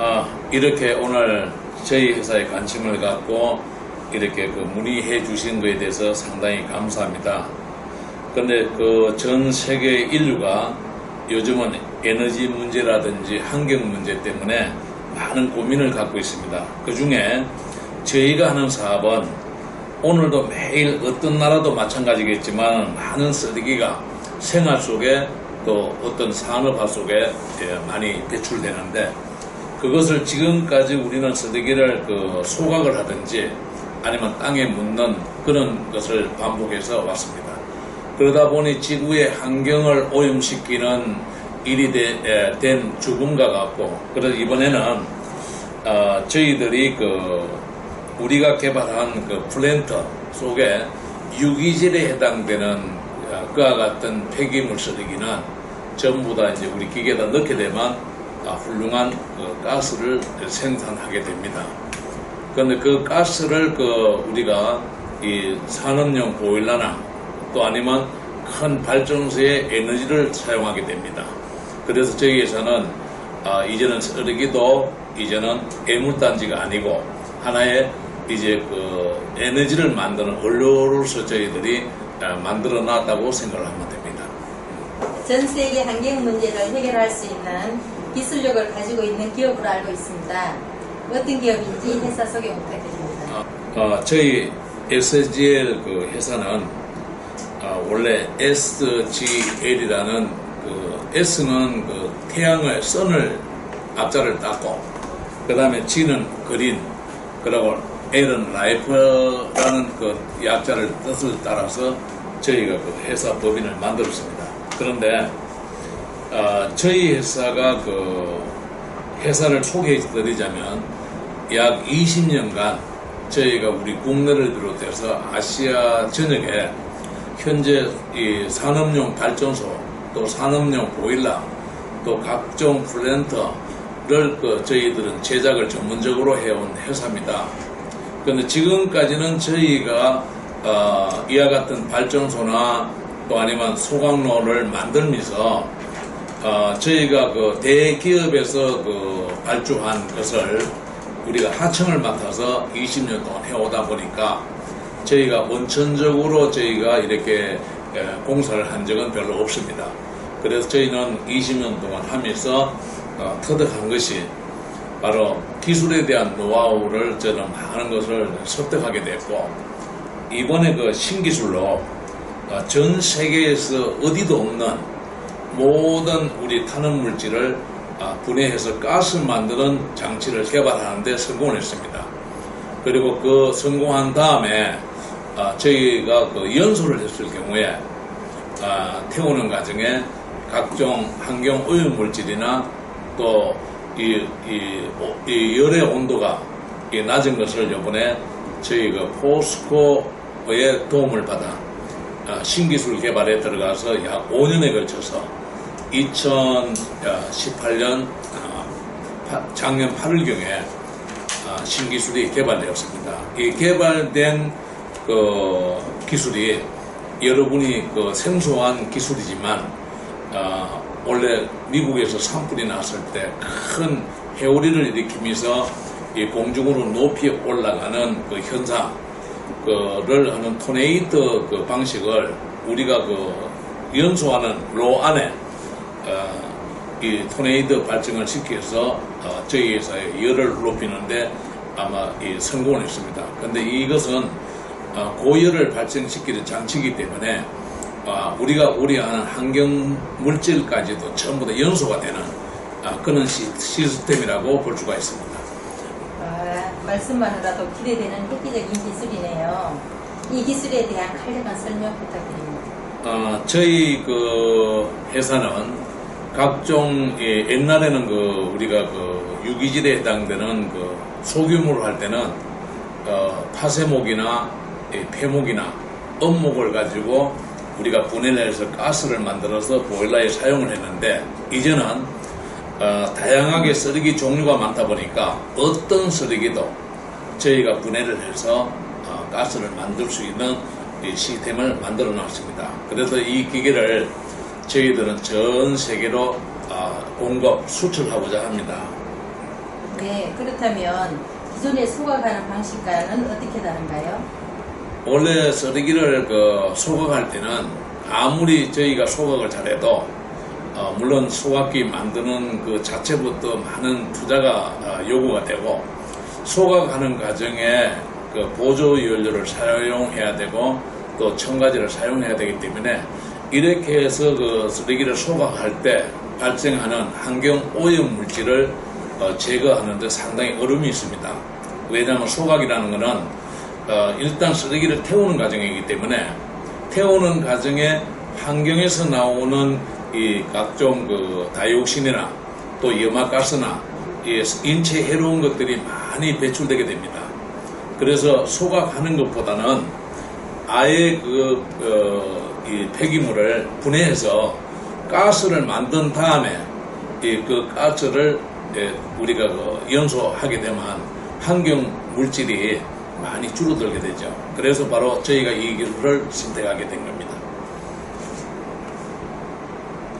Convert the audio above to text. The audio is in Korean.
아, 이렇게 오늘 저희 회사에 관심을 갖고 이렇게 그 문의해 주신 것에 대해서 상당히 감사합니다. 근데 그 전 세계 인류가 요즘은 에너지 문제라든지 환경 문제 때문에 많은 고민을 갖고 있습니다. 그 중에 저희가 하는 사업은 오늘도 매일 어떤 나라도 마찬가지겠지만 많은 쓰레기가 생활 속에 또 어떤 산업화 속에 예, 많이 배출되는데 그것을 지금까지 우리는 쓰레기를 그 소각을 하든지 아니면 땅에 묻는 그런 것을 반복해서 왔습니다. 그러다 보니 지구의 환경을 오염시키는 일이 되- 에, 된 죽음과 같고 그래서 이번에는 어, 저희들이 그 우리가 개발한 그 플랜터 속에 유기질에 해당되는 어, 그와 같은 폐기물 쓰레기는 전부 다 이제 우리 기계에다 넣게 되면 아, 훌륭한 그 가스를 생산하게 됩니다. 그런데 그 가스를 그 우리가 이 산업용 보일러나 또 아니면 큰 발전소의 에너지를 사용하게 됩니다. 그래서 저희 회사는 아, 이제는 쓰레기도 이제는 애물단지가 아니고 하나의 이제 그 에너지를 만드는 원료로서 저희들이 아, 만들어 놨다고 생각을 하면 됩니다. 전 세계 환경 문제를 해결할 수 있는 기술력을 가지고 있는 기업으로 알고 있습니다. 어떤 기업인지 회사 소개 부탁드립니다. 어, 어, 저희 SGL 그 회사는 어, 원래 SGL이라는 그 S는 그 태양을 선을 앞자를 닦고 그 다음에 G는 그린 그리고 L은 라이프라는 그 약자를 뜻을 따라서 저희가 그 회사 법인을 만들었습니다. 그런데 어, 저희 회사가 그 회사를 소개해 드리자면 약 20년간 저희가 우리 국내를 비롯해서 아시아 전역에 현재 이 산업용 발전소 또 산업용 보일러 또 각종 플랜터를 그 저희들은 제작을 전문적으로 해온 회사입니다. 그런데 지금까지는 저희가 어, 이와 같은 발전소나 또 아니면 소각로를 만들면서 어, 저희가 그 대기업에서 그 발주한 것을 우리가 하청을 맡아서 20년 동안 해오다 보니까 저희가 원천적으로 저희가 이렇게 에, 공사를 한 적은 별로 없습니다. 그래서 저희는 20년 동안 하면서 어, 터득한 것이 바로 기술에 대한 노하우를 저는 많은 것을 습득하게 됐고 이번에 그 신기술로 어, 전 세계에서 어디도 없는 모든 우리 탄원 물질을 아, 분해해서 가스 만드는 장치를 개발하는데 성공을 했습니다. 그리고 그 성공한 다음에 아, 저희가 그 연소를 했을 경우에 아, 태우는 과정에 각종 환경 오염 물질이나 또 이, 이, 오- 이 열의 온도가 이 낮은 것을 이번에 저희 그 포스코의 도움을 받아 아, 신기술 개발에 들어가서 약 5년에 걸쳐서 2018년 아, 작년 8월경에 아, 신기술이 개발되었습니다. 이 개발된 그 기술이 여러분이 그 생소한 기술이지만 아, 원래 미국에서 산불이 났을 때 큰 해오리를 일으키면서 이 공중으로 높이 올라가는 그 현상 그를 하는 토네이터 그 방식을 우리가 그 연소하는 로 안에 어, 이 토네이더 발전을 시켜서 어, 저희 회사의 열을 높이는데 아마 이 성공을 했습니다. 근데 이것은 어, 고열을 발전시키는 장치이기 때문에 어, 우리가 우려하는 환경 물질까지도 전부 다 연소가 되는 아, 그런 시, 시스템이라고 볼 수가 있습니다. 아, 말씀만으로도 기대되는 획기적인 기술이네요. 이 기술에 대한 간략한 설명 부탁드립니다. 어, 저희 그 회사는 각종 예, 옛날에는 그 우리가 그 유기질에 해당되는 그 소규모로 할 때는 어, 파쇄목이나 예, 폐목이나 업목을 가지고 우리가 분해를 해서 가스를 만들어서 보일러에 사용을 했는데 이제는 어, 다양하게 쓰레기 종류가 많다 보니까 어떤 쓰레기도 저희가 분해를 해서 어, 가스를 만들 수 있는 이 시스템을 만들어 놨습니다. 그래서 이 기계를 저희들은 전 세계로 아, 공급, 수출하고자 합니다. 네, 그렇다면 기존의 소각하는 방식과는 어떻게 다른가요? 원래 쓰레기를 그 소각할 때는 아무리 저희가 소각을 잘해도 어, 물론 소각기 만드는 그 자체부터 많은 투자가 어, 요구가 되고 소각하는 과정에 그 보조 연료를 사용해야 되고 또 첨가제를 사용해야 되기 때문에 이렇게 해서 그 쓰레기를 소각할 때 발생하는 환경 오염 물질을 어, 제거하는데 상당히 어려움이 있습니다. 왜냐하면 소각이라는 것은 어, 일단 쓰레기를 태우는 과정이기 때문에 태우는 과정에 환경에서 나오는 이 각종 그 다이옥신이나 또 염화가스나 이 인체 해로운 것들이 많이 배출되게 됩니다. 그래서 소각하는 것보다는 아예 그, 어, 이 폐기물을 분해해서 가스를 만든 다음에 이 그 가스를 예, 우리가 그 연소하게 되면 환경 물질이 많이 줄어들게 되죠. 그래서 바로 저희가 이 기술을 선택하게 된 겁니다.